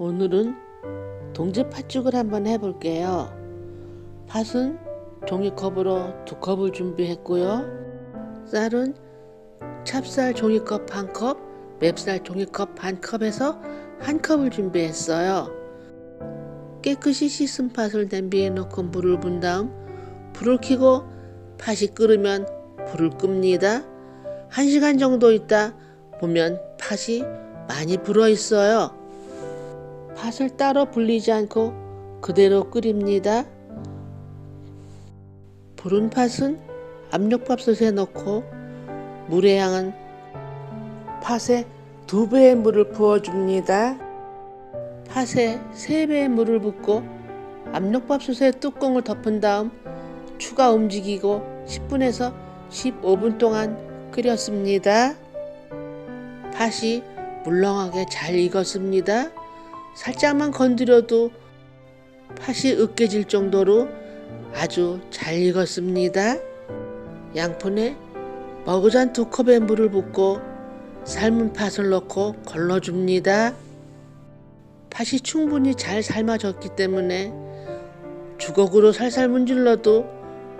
오늘은 동지 팥죽을 한번 해볼게요. 팥은 종이컵으로 두 컵을 준비했고요. 쌀은 찹쌀 종이컵 한 컵, 맵쌀 종이컵 반 컵에서 한 컵을 준비했어요. 깨끗이 씻은 팥을 냄비에 넣고 물을 분 다음 불을 켜고 팥이 끓으면 불을 끕니다. 한 시간 정도 있다 보면 팥이 많이 불어 있어요. 팥을 따로 불리지 않고 그대로 끓입니다. 부른 팥은 압력밥솥에 넣고 물의 양은 팥에 두 배의 물을 부어줍니다. 팥에 세 배의 물을 붓고 압력밥솥에 뚜껑을 덮은 다음 추가 움직이고 10분에서 15분 동안 끓였습니다. 팥이 물렁하게 잘 익었습니다. 살짝만 건드려도 팥이 으깨질 정도로 아주 잘 익었습니다. 양푼에 머그잔 두 컵의 물을 붓고 삶은 팥을 넣고 걸러줍니다. 팥이 충분히 잘 삶아졌기 때문에 주걱으로 살살 문질러도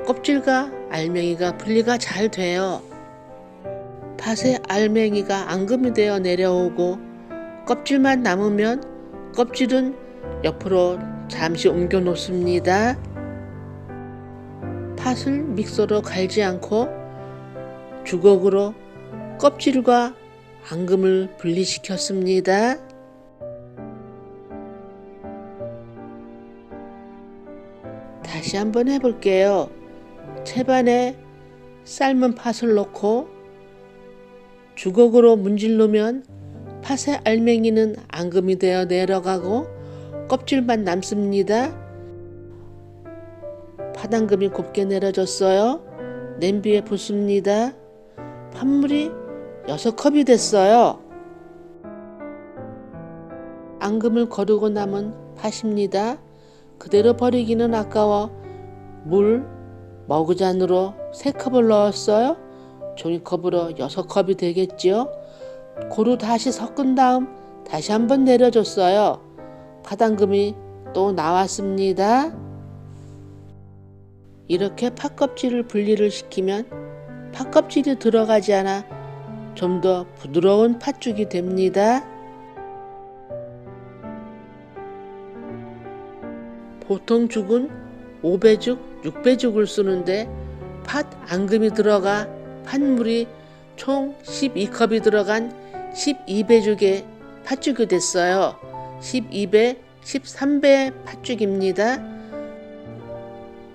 껍질과 알맹이가 분리가 잘 돼요. 팥에 알맹이가 앙금이 되어 내려오고 껍질만 남으면 껍질은 옆으로 잠시 옮겨 놓습니다. 팥을 믹서로 갈지 않고 주걱으로 껍질과 앙금을 분리시켰습니다. 다시 한번 해볼게요. 채반에 삶은 팥을 넣고 주걱으로 문질르면 팥의 알맹이는 앙금이 되어 내려가고 껍질만 남습니다. 팥앙금이 곱게 내려졌어요. 냄비에 붓습니다. 팥물이 6컵이 됐어요. 앙금을 거르고 남은 팥입니다. 그대로 버리기는 아까워 물 머그잔으로 3컵을 넣었어요. 종이컵으로 6컵이 되겠지요. 고루 다시 섞은 다음 다시 한번 내려줬어요. 팥앙금이 또 나왔습니다. 이렇게 팥껍질을 분리를 시키면 팥껍질이 들어가지 않아 좀 더 부드러운 팥죽이 됩니다. 보통 죽은 5배죽, 6배죽을 쓰는데 팥 앙금이 들어가 팥물이 총 12컵이 들어간 12배죽의 팥죽이 됐어요. 12배, 13배 팥죽입니다.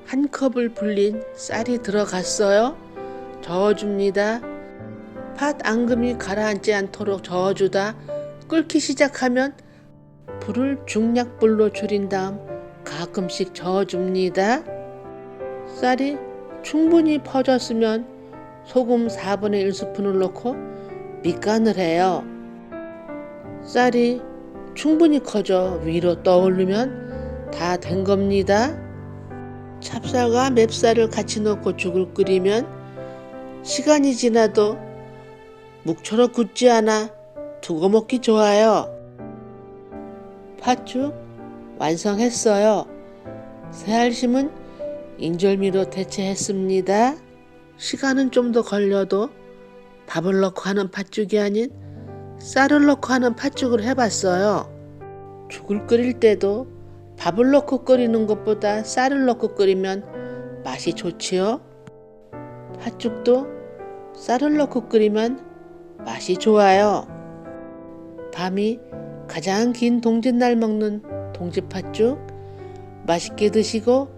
한 컵을 불린 쌀이 들어갔어요. 저어줍니다. 팥 앙금이 가라앉지 않도록 저어주다 끓기 시작하면 불을 중약불로 줄인 다음 가끔씩 저어줍니다. 쌀이 충분히 퍼졌으면 소금 4분의 1스푼을 넣고 밑간을 해요. 쌀이 충분히 커져 위로 떠오르면 다 된 겁니다. 찹쌀과 맵쌀을 같이 넣고 죽을 끓이면 시간이 지나도 묵처럼 굳지 않아 두고 먹기 좋아요. 팥죽 완성했어요. 새알심은 인절미로 대체했습니다. 시간은 좀 더 걸려도 밥을 넣고 하는 팥죽이 아닌 쌀을 넣고 하는 팥죽을 해봤어요. 죽을 끓일 때도 밥을 넣고 끓이는 것보다 쌀을 넣고 끓이면 맛이 좋지요. 팥죽도 쌀을 넣고 끓이면 맛이 좋아요. 밤이 가장 긴 동짓날 먹는 동지팥죽 맛있게 드시고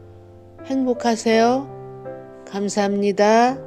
행복하세요. 감사합니다.